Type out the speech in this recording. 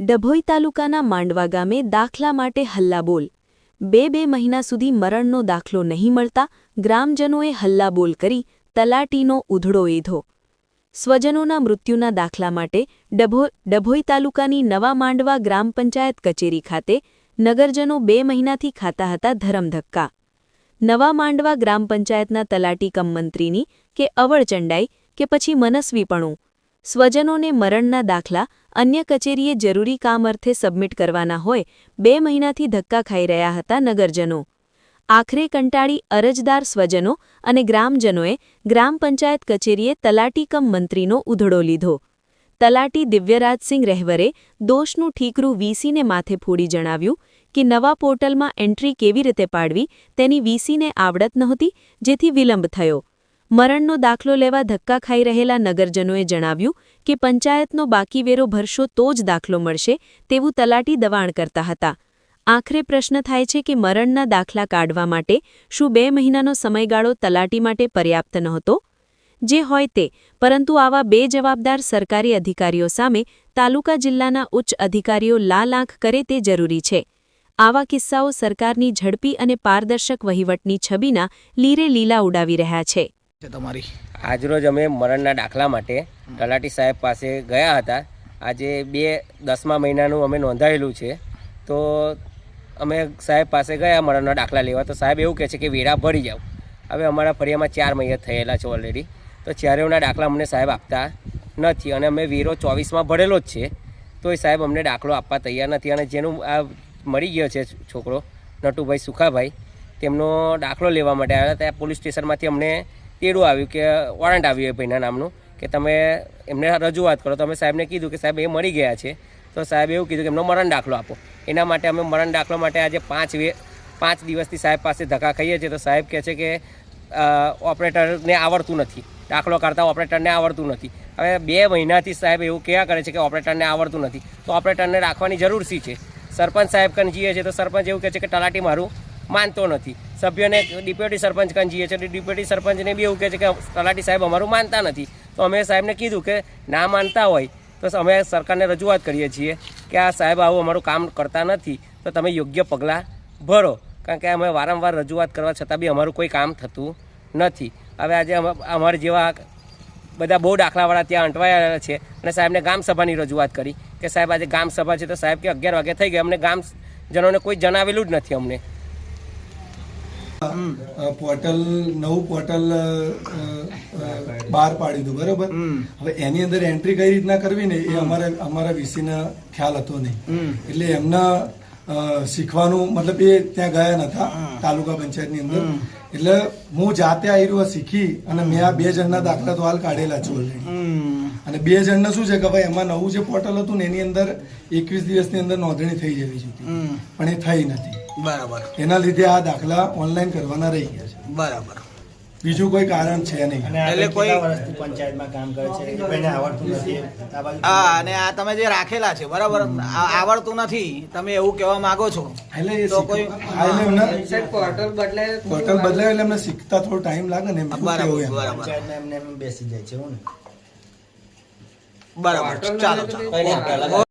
ડભોઈ તાલુકાના માંડવા ગામે દાખલા માટે હલ્લાબોલ. બે બે મહિના સુધી મરણનો દાખલો નહીં મળતા ગ્રામજનોએ હલ્લાબોલ કરી તલાટીનો ઉધડો એધો. સ્વજનોના મૃત્યુના દાખલા માટે ડભો, ડભોઈ તાલુકાની નવા માંડવા ગ્રામ પંચાયત કચેરી ખાતે નગરજનો બે મહિનાથી ખાતા હતા ધરમધક્કા. નવા માંડવા ગ્રામ પંચાયતના તલાટી કમ મંત્રીની કે અવળચંડાઈ કે પછી મનસ્વીપણું. સ્વજનોને મરણના દાખલા અન્ય કચેરીએ જરૂરી કામ અર્થે સબમિટ કરવાના હોય, બે મહિનાથી ધક્કા ખાઈ રહ્યા હતા નગરજનો. આખરે કંટાળી અરજદાર સ્વજનો અને ગ્રામજનોએ ગ્રામ પંચાયત કચેરીએ તલાટી કમ મંત્રીનો ઉધડો લીધો. તલાટી દિવ્યરાજસિંહ રહેવરે દોષનું ઠીકરું વીસીને માથે ફોડી જણાવ્યું કે નવા પોર્ટલમાં એન્ટ્રી કેવી રીતે પાડવી તેની વીસીને આવડત નહોતી, જેથી વિલંબ થયો. મરણનો દાખલો લેવા ધક્કા ખાઈ રહેલા નગરજનોએ જણાવ્યું કે પંચાયતનો બાકી વેરો ભરશો તો જ દાખલો મળશે તેવું તલાટી દબાણ કરતા હતા. આખરે પ્રશ્ન થાય છે કે મરણના દાખલા કાઢવા માટે શું બે મહિનાનો સમયગાળો તલાટી માટે પર્યાપ્ત નહોતો? જે હોય તે, પરંતુ આવા બે જવાબદાર સરકારી અધિકારીઓ સામે તાલુકા જિલ્લાના ઉચ્ચ અધિકારીઓ લાલ આંખ કરે તે જરૂરી છે. આવા કિસ્સાઓ સરકારની ઝડપી અને પારદર્શક વહીવટની છબીના લીરે લીલા ઉડાવી રહ્યા છે. છે તમારી. આજરોજ અમે મરણના દાખલા માટે તલાટી સાહેબ પાસે ગયા હતા. આજે બે દસમા મહિનાનું અમે નોંધાયેલું છે. તો અમે સાહેબ પાસે ગયા મરણના દાખલા લેવા. તો સાહેબ એવું કહે છે કે વેરા ભરી જાઓ. હવે અમારા ફરિયામાં ચાર મહિના થયેલા છે ઓલરેડી તો ચારેવના દાખલા અમને સાહેબ આપતા નથી અને અમે વેરો ચોવીસમાં ભરેલો જ છે. તો એ સાહેબ અમને દાખલો આપવા તૈયાર નથી અને જેનું આ મળી ગયો છે છોકરો નટુભાઈ સુખાભાઈ, તેમનો દાખલો લેવા માટે આવ્યા ત્યાં પોલીસ સ્ટેશનમાંથી અમને તેડું આવ્યું કે વોરંટ આવ્યું એ ભાઈના નામનું, કે તમે એમને રજૂઆત કરો. તમે સાહેબને કીધું કે સાહેબ એ મરી ગયા છે. તો સાહેબ એવું કીધું કે એમનો મરણ દાખલો આપો. એના માટે અમે મરણ દાખલો માટે આજે પાંચ વે, પાંચ દિવસથી સાહેબ પાસે ધક્કા ખાઈએ છીએ. તો સાહેબ કહે છે કે ઓપરેટરને આવડતું નથી. દાખલો કાઢતા ઓપરેટરને આવડતું નથી. હવે બે મહિનાથી સાહેબ એવું કહેવા કરે છે કે ઓપરેટરને આવડતું નથી. તો ઓપરેટરને રાખવાની જરૂર શી છે? સરપંચ સાહેબ કંઈ જઈએ છે તો સરપંચ એવું કહે છે કે તલાટી મારું માનતો નથી. સભ્યોને ડેપ્યુટી સરપંચ કન જઈએ છીએ ડેપ્યુટી સરપંચને બી એવું કહે છે કે તલાટી સાહેબ અમારું માનતા નથી. તો અમે સાહેબને કીધું કે ના માનતા હોય તો અમે સરકારને રજૂઆત કરીએ છીએ કે આ સાહેબ આવું અમારું કામ કરતા નથી. તો તમે યોગ્ય પગલાં ભરો. કારણ કે અમે વારંવાર રજૂઆત કરવા છતાં બી અમારું કોઈ કામ થતું નથી. હવે આજે અમે- અમારા જેવા બધા બહુ દાખલાવાળા ત્યાં અંટવાયેલા છે અને સાહેબને ગામ સભાની રજૂઆત કરી કે સાહેબ આજે ગામ છે. તો સાહેબ કે અગિયાર વાગે થઈ ગયા અમને ગામ જનોને કોઈ જણાવેલું જ નથી અમને. પોર્ટલ નવું પોર્ટલ બહાર પાડી દીધું બરોબર? હવે એની અંદર એન્ટ્રી કઈ રીતના કરવી ને એ અમારા અમારા વીસીના ખ્યાલ હતો નહીં. એટલે એમના શીખવાનું મતલબ એ ત્યાં ગયા નતા તાલુકા પંચાયતની અંદર. એટલે હું જાતે આવી શીખી અને મેં આ બે જણના દાખલા તો હાલ કાઢેલા છે ઓલરેડી અને બે જણને શું છે કે ભાઈ એમાં નવું જે પોર્ટલ હતું ને એની અંદર એકવીસ દિવસની અંદર નોંધણી થઈ જવી જોઈએ. પણ એ થઈ નથી. બરાબર. એના લીધે આ દાખલા ઓનલાઈન કરવાના રહી ગયા છે. બરાબર. બીજું કોઈ કારણ છે નહીં. એટલે કોઈ- પંચાયતમાં કામ કરે છે? એ આવડતું નથી. આ હા અને આ તમે જે રાખેલા છે બરાબર. આવડતું નથી. તમે એવું કહેવા માંગો છો. એટલે તો કોઈ- હા, એટલે એમને પોર્ટલ બદલાય એટલે એમને શીખતા થોડો ટાઈમ લાગે ને બરાબર બરાબર. એમને એમ બેસી જાય છે એવું ને? બરાબર ચાલો ચાલો.